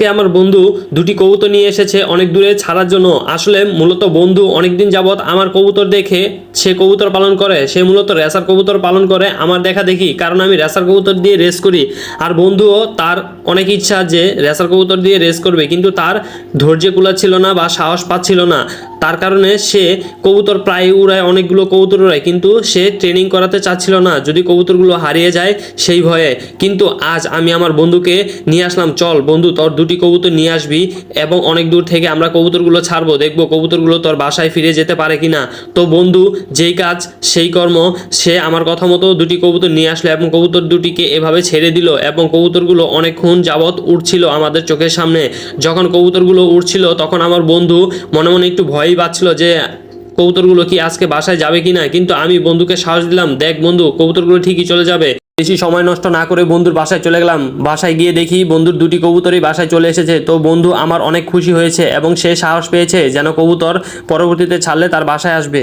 আজকে আমার বন্ধু দুটি কবুতর নিয়ে এসেছে অনেক দূরে ছাড়ার জন্য। আসলে মূলত বন্ধু অনেকদিন যাবৎ আমার কবুতর দেখে সে কবুতর পালন করে, সে মূলত রেসার কবুতর পালন করে। আমার দেখা দেখি, কারণ আমি রেসার কবুতর দিয়ে রেস করি। আর বন্ধুও, তার অনেক ইচ্ছা যে রেসার কবুতর দিয়ে রেস করবে, কিন্তু তার ধৈর্য কুলাচ্ছিল না বা সাহস পাচ্ছিল না। তার কারণে সে কবুতর প্রায় উড়ায়, অনেকগুলো কবুতর উড়ায়, কিন্তু সে ট্রেনিং করাতে চাচ্ছিল না। যদি কবুতরগুলো হারিয়ে যায় সেই ভয়ে। কিন্তু আজ আমি আমার বন্ধুকে নিয়ে আসলাম, চল বন্ধু, তোর দুটি কবুতর নিয়ে আসবি এবং অনেক দূর থেকে আমরা কবুতরগুলো ছাড়বো, দেখব কবুতরগুলো তোর বাসায় ফিরে যেতে পারে কিনা। তো বন্ধু যেই কাজ, সেই কর্ম, সে আমার কথা মতো দুটি কবুতর নিয়ে আসলো এবং কবুতর দুটিকে এভাবে ছেড়ে দিল এবং কবুতরগুলো অনেকক্ষণ যাবৎ উঠছিল আমাদের চোখের সামনে। যখন কবুতরগুলো উড়ছিল, তখন আমার বন্ধু মনে মনে একটু ভয়ই পাচ্ছিল যে, কবুতরগুলো কি আজকে বাসায় যাবে কিনা? কিন্তু আমি বন্ধুকে সাহস দিলাম, দেখ বন্ধু, কবুতরগুলো ঠিকই চলে যাবে। বেশি সময় নষ্ট না করে বন্ধুর বাসায় চলে গেলাম। বাসায় গিয়ে দেখি বন্ধুর দুটি কবুতরই বাসায় চলে এসেছে। তো বন্ধু আমার অনেক খুশি হয়েছে এবং সে সাহস পেয়েছে যেন কবুতর পরবর্তীতে ছাড়লে তার বাসায় আসবে।